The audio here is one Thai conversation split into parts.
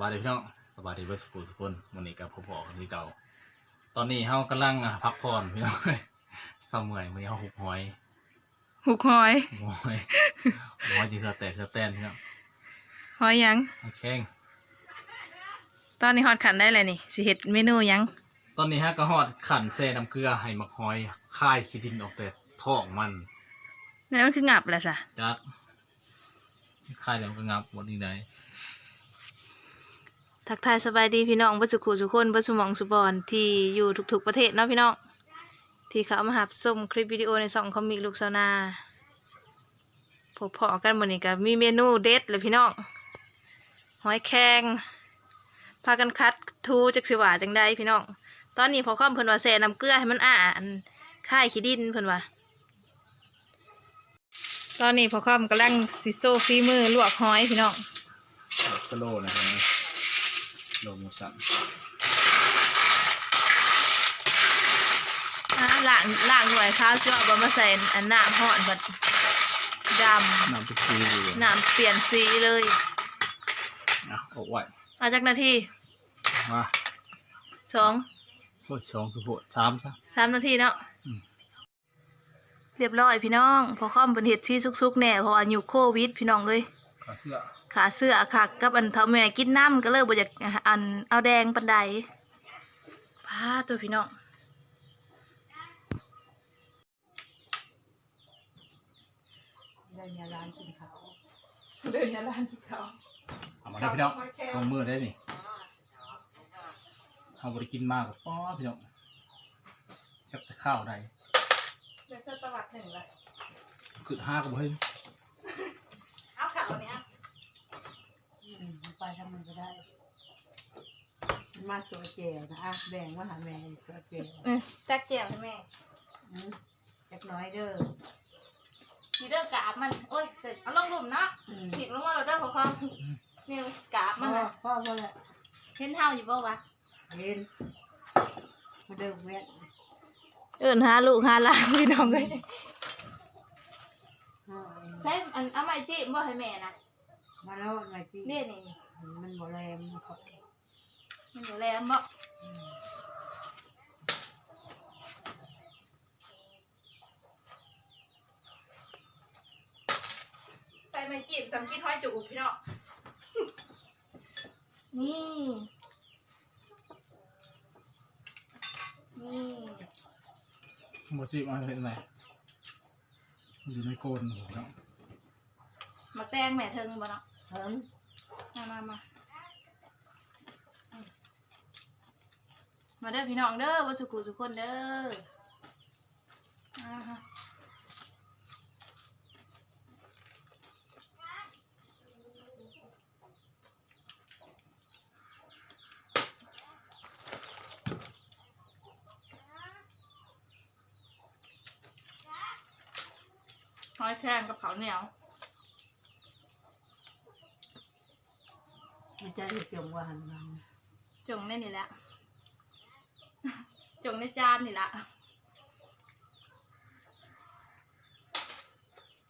วัสดีพี่น้องสวัสดีเบิร์สกูสุกคนวันนี้กับพ่อพ่อคนที่เก่า ตอนนี้เฮากำลังอะพักผ่อนพี่น้องเสมอยมื้อนี้เฮาหุบหอยหุกหอยหุบหอยหุบหอยจีเคือแตกเคือแตนพี่น้องหอยหยังหอยแข้งตอนนี้ฮอดขันได้เลยนี่สิเฮ็ดเมนูหยัง ตอนนี้ฮะก็ฮอดขันแซ่น้ำเกลือให้มักหอยคายขี้ดินออกแต่ท้องมันแล้วมันคืองับแหละซะจักคายแล้วมันก็งับหมดนี่ได้ ทักทายสบายดีพี่น้องบ่สุขุสุคนบ่สุมองสุบอนที่อยู่ทุกๆประเทศเนาะพี่น้องที่เขามาหับชมคลิปวิดีโอในช่องคอมิกลูกสาวนาพบพอกันมื้อนี้ก็มีเมนูเด็ดเลยพี่น้องหอยแครงพากันคัดทูจักสิว่าจังใดพี่น้องตอนนี้พอค่อมเพิ่นว่าแซ่น้ำเกลือให้มันอ่านค่ายขี้ดินเพิ่นว่าตอนนี้พอค่อมกำลังสิโซฟีมือลวกหอยพี่น้องสโลนะครับ ลมูสันอ่าล้างล้างหน่วยข้าวจ้วบมาใส่อันน้ำห่อนบัดดน้ำทุกทีเลยำน้ำเปลี่ยนสีเลยนะโอ้ไว้เอาจากนาทีมาสองโอ้ยสองคือโพดสามซะสามนาทีเนาะอืมเรียบร้อยพี่น้อง พอค่อมเป็นเห็ดที่ซุกๆแน่เพราะว่าอยู่โควิดพี่น้องเลยขาเสื้อ ขาเสื้อขากับอันเท่าแม่กินน้ำก็เลยบ่อยากอันเอาแดงปันใดพาตัวพี่น้องเดินยาลานกินเขาวเดินยาลานที่เขาเอามาได้พี่น้องลงมือได้นี่เอาบริกินมากกับป้อพี่น้องจับแต่ข้าวได้เดินเส้นประวัติหนึ่งเลยคือห้ากับเฮ้ยเอาข่าวเนี้ยอืม ไปทำมันก็ได้มันมาตัวเจวนะอะแบ่งมาหาแม่ตัวเจวอืมแจ๊กแจ่วให้แม่อืมจักน้อยเด้อทีเดอร์กาบมัน โอ้ยเสร็จเอาลงหลุมเนาะอืมถิกลงมาเราเด้อขอความนี่กาบพ่มัอนนะพ่อพ่อแหละเห็นเท้าอยู่บ่วะเห็นมาเดิมแม่นเอินหาลูกหาหลานพี่น้องเลยพ่อใช่อันเอาไม้จี้บ่ให้แม่นะมาแล้วมาจีนี่นี่ มันบ่แรมเขามันอยู่แลมบ่อืมใส่ไม้จี้สำกินห้อยจุกพี่น้องนี่ นี่โมจิมาเป็นไรอยู่ในโกนเนาะมาแตงแม่เทิงบ่เนาะเห็น มามามามาเด้อพี่น้องเด้อวันสุขุสุขคนเด้ออ่าฮะ หอยแครงกับข้าวเหนียว มันจะได้จงว่าหันมันจงในนี่แหละ จงในจานนี่แหละ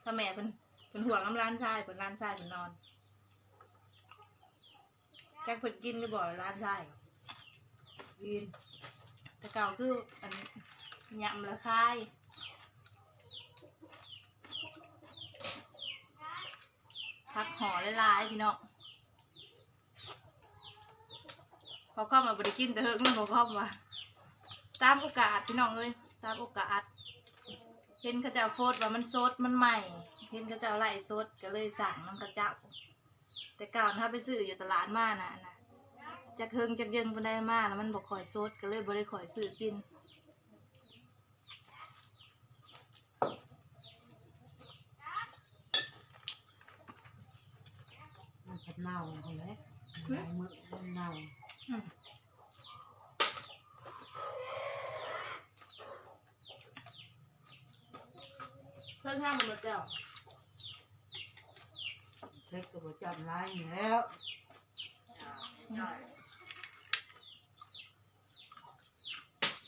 ถ้าแม่เป็นเป็นห่วงน้ำร้านชายเป็นร้านชายเป็นนอนแกเพิ่นกินก็บอกร้านชายกินแต่เก่าคืออันยำละคายพักห่อหลายๆพี่น้อง พอเข้ามาบริกินแต่เฮิงมันพอเข้ามาตามโอกาสพี่น้องเลยตามโอกาสเห็นเขาเจ้าโฟดว่ามันสดมันใหม่เห็นเขาเจ้าไล่สดก็เลยสั่งน้ำกระเจ้า แต่เก่าถ้าไปซื้ออยู่ตลาดมานะนะจากเฮิงจากเยิงไปได้มาแล้วมันบอกข่อยสดก็เลยบ่ได้ข่อยซื้อกินมันจะเน่าเลยหลายมื้อมันเน่า อืมเพิ่งห้ามมันหมดแล้วเล็กก็บ่จำลายอยู่แล้ว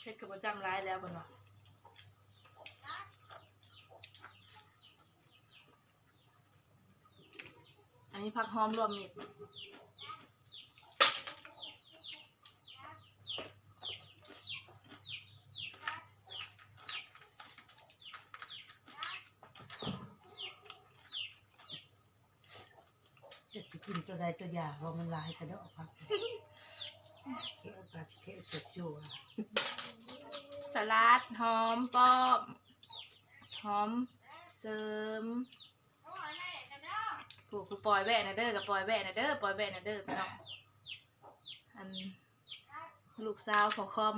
เฮ็ดกับประจำร้ายแล้วกันเนาะอันนี้ผักหอมรวมมิตร กินตัวใดตัวอยางว่ามันลายกระดอกครับเขียวปัดเขียวสดจั่วสลัดหอมป้อมหอมเสริมผูกกูปล่อยแบะนะเด้อกับปล่อยแบะนะเด้อปล่อยแบะนะเด้อพี่น้องอันลูกสาวขอคอม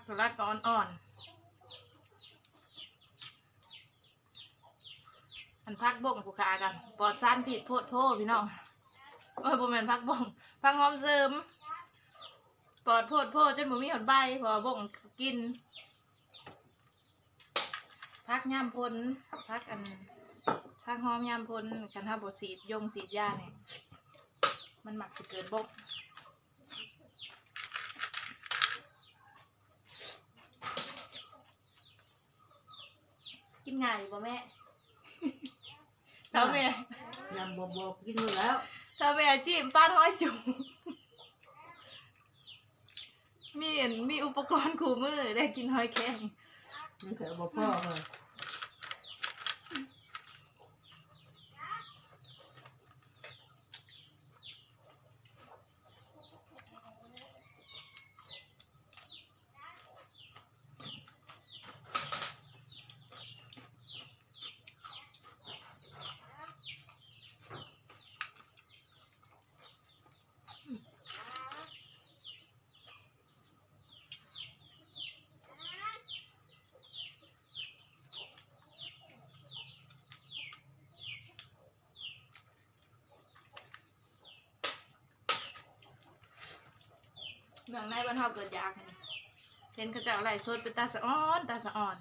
กสลัดก็อ่อนๆอันพักบ่งผูขากันปลอดสารผิดโพดโทษพี่น้องโอ้ยบ่แม่นพักบ่งพักหอมเสริมปลอดโพดโพดจนบ่มีหอดใบพอบ่งกินพักย่ามพลพักอันพักหอมย่ามพลคันถ้าบ่สีดยงสีดยาเนี่ยมันหมักสิเกินบ่ง กินง่ายอยู่บ่แม่ ถ้าแม่ยำบวบๆกินหมดแล้วถ้าแม่จิ้มป้าท้อยจุ๋มมีอันมีอุปกรณ์ขู่มือได้กินหอยแครงมันเสือบ่พ่อเลย เมืองในบ้านเฮาเกิดยากนี่เห็นเขาเจ้าไหลฟ์สดเป็นตาสะอ้อนตาสะอ่อน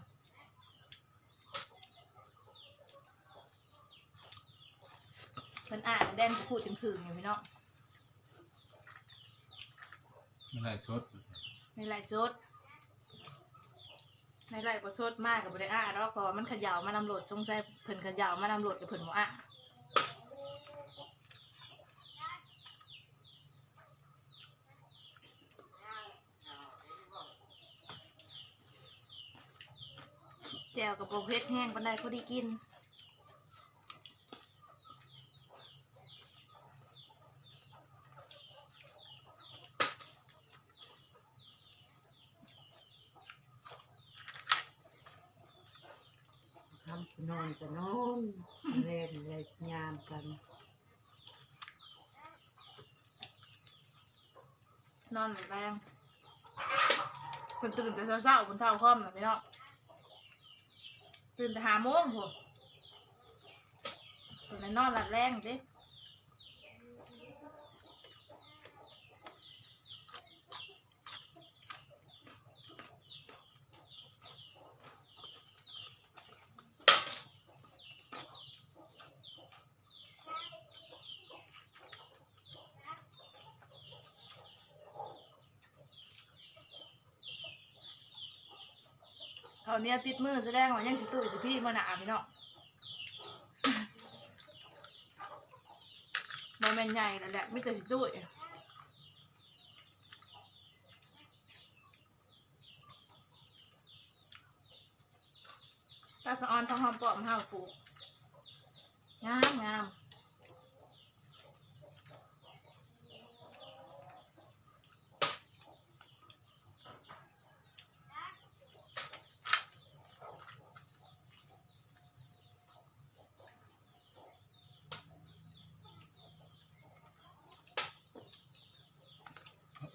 เพิ่นอ่านแดนพูดจึงคืนอยู่พี่น้องไม่ได้สดในไหลฟ์สดในไหลฟ์บ่สดมากกับบ่ได้อ่านหรอกเพราะว่ามันเขย่ามานำโหลดสงสัยเพิ่นเขย่ามานำโหลดกับเพิ่นบ่อ่านแจ่วกับบ่เผ็ดแห้งปานใดพอดีกินทำนอนก็นอนเล่นเลยยามกัน นอนแรงเพิ่นตื่นแต่เช้าๆเพิ่นเท่าคอมน่ะพี่น้อง ตื่นแต่หาโมงหัวตื่นน่นอนหลับแรงเด้ เขาเนี่ยติดมือแสดงว่ายังสิตุ้ยสิพี่มาหนาพี่เนาะบอแมนใหญ่แล้วแหละไม่แต่สิตุ้ยตาสะออนทองหอมปลอมห้าวปลูกงามงาม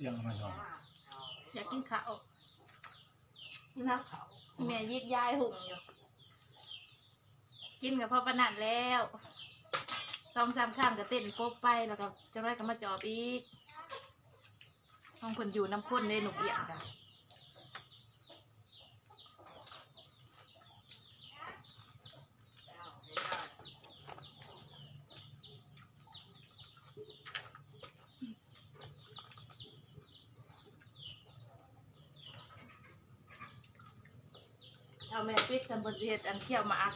ยังไม่ทองอยากกินข้าวนักเขาแม่ยิดยายหุ่งอยู่ กินกับพ่อปนัดแล้วสองสามข้ามก็เต้นโป๊กไปแล้วก็จะไรก็มาจอบอีกต้องคนอยู่น้ำข้นในหนุกเอียงกัน แม่ปิดกันบนเห็ดอันเที่ยวมาอัก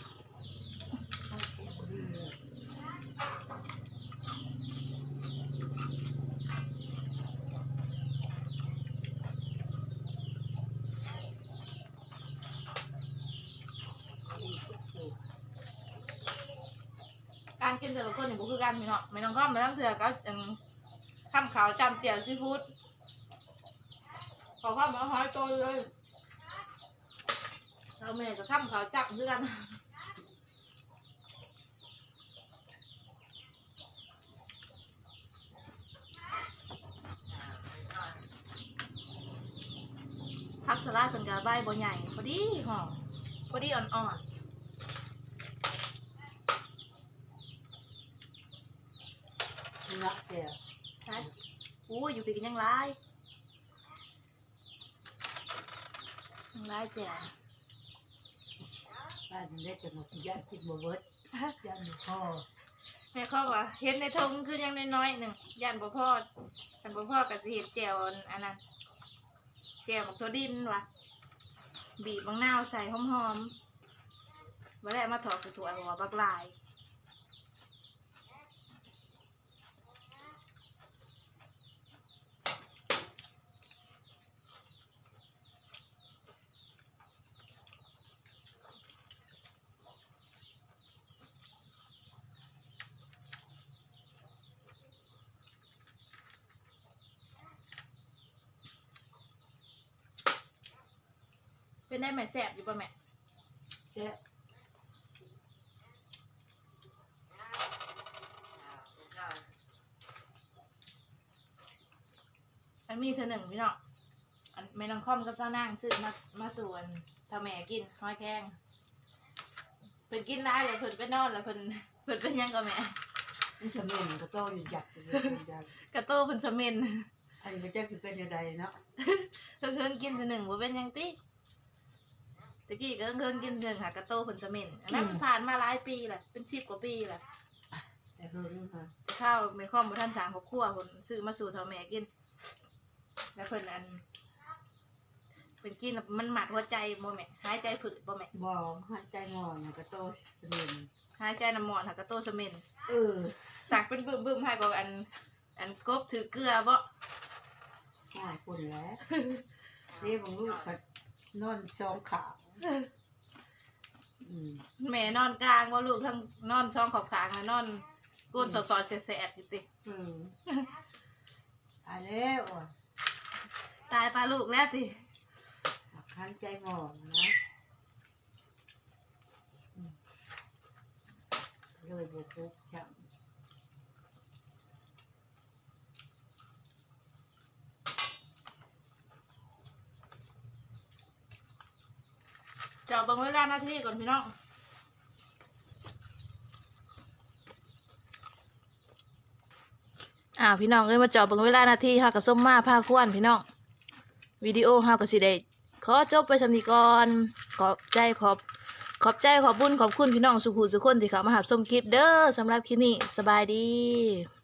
การกินแต่ละคนนี่ก็คือการพี่นาะไม่ต้องก้ามไม่ต้องเถื่อก็อันข้ามขาวจำเตี๋ยวซีฟู้ดขอข้ามมาหอยโตเลย เราแม่จะข้ามขาวจับคือกันผักสลัดเป็นกระใบบ่ใหญ่พอดีหอมพอดีอ่อนรักแก้วๆใช่อู้อยู่ปีกันยังไรยังไรแจ๋วบ้านยังได้แต่หมดยากินบ่เบิดยาหมูพ่อแม่เขาว่าเห็นในทงคือยังน้อยๆหนึ่งยันบ่พอดยันบ่พอกับสิเห็ดแจ่วอันนั้นแจ่วบักถั่วดินว่ะบีบบางนาวใส่หอมๆมาแล้วมาถอดใส่ถั่วหัวบักลาย เป็นได้ไหมแสบอยู่ป่ะแม่ แซ่บอันมีเธอหนึ่งพี่น้องอันแม่น้องคอมกับเจ้านางซื้อมามาสวนทำแม่กินห้อยแข้งเพิ่นกินได้เลยเพิ่นไปนอนแล้วเพิ่นเพิ่นเป็นหยังก็แม่ นี่สำเร็จก็โตอยู่หยักอยู่เป็นยากระโตเพิ่นสะเมนอันนี้ก็จะคือเป็นยังไงเนาะ เพิ่งเพิ่งกินเธอหนึ่งบ่เป็นหยังติ ตะกี้ก็เพิ่งกินเธอหนึ่งหากระโตเพิ่นสะเมนอันนั้นผ่านมาหลายปีแหละเป็นสิบกว่าปีแหละแต่เพิ่งมาแต่ข้าวไม่ค่อมบ่ทันสามครอบครัวเพิ่นซื้อมาสู่เท่าแม่กิน แล้วเพิ่นอันเพิ่นกินแล้วมันหมัดหัวใจบ่แม่หายใจผึดบ่แม่บ่หายใจงอนน่ะก็โตสำเร็จหายใจน้ำหมอนหากระโตสะเมนเออสักเป็นบึ้มบึ้มให้กับอัน อันกบถือเกลือบ่หายคนแล้วเรียกของลูกก็นอนสองขาอืม แม่นอนกลางบ่ลูกทั้งนอนช่องขอบขางแล้วนอนก้นสอดๆแสบๆอยู่ติอืมตายแล้วอะตายปลาลูกแล้วติหายใจงอนนะอืมเลยบุกรุกจัง เจาะเบิ่งเวลานาทีก่อนพี่น้องอ่าพี่น้องเอ้ยมาจาะเบิ่งเวลานาทีเฮาก็ส้มมาพาควนพี่น้องวิดีโอเฮาก็สิได้ขอจบไปสำนีก่อนขอบใจขอบ ขอบใจขอบบุญขอบคุณพี่น้องสุขุสุขคนที่เขามาหับชมคลิปเด้อสำหรับคลิปนี้สบายดี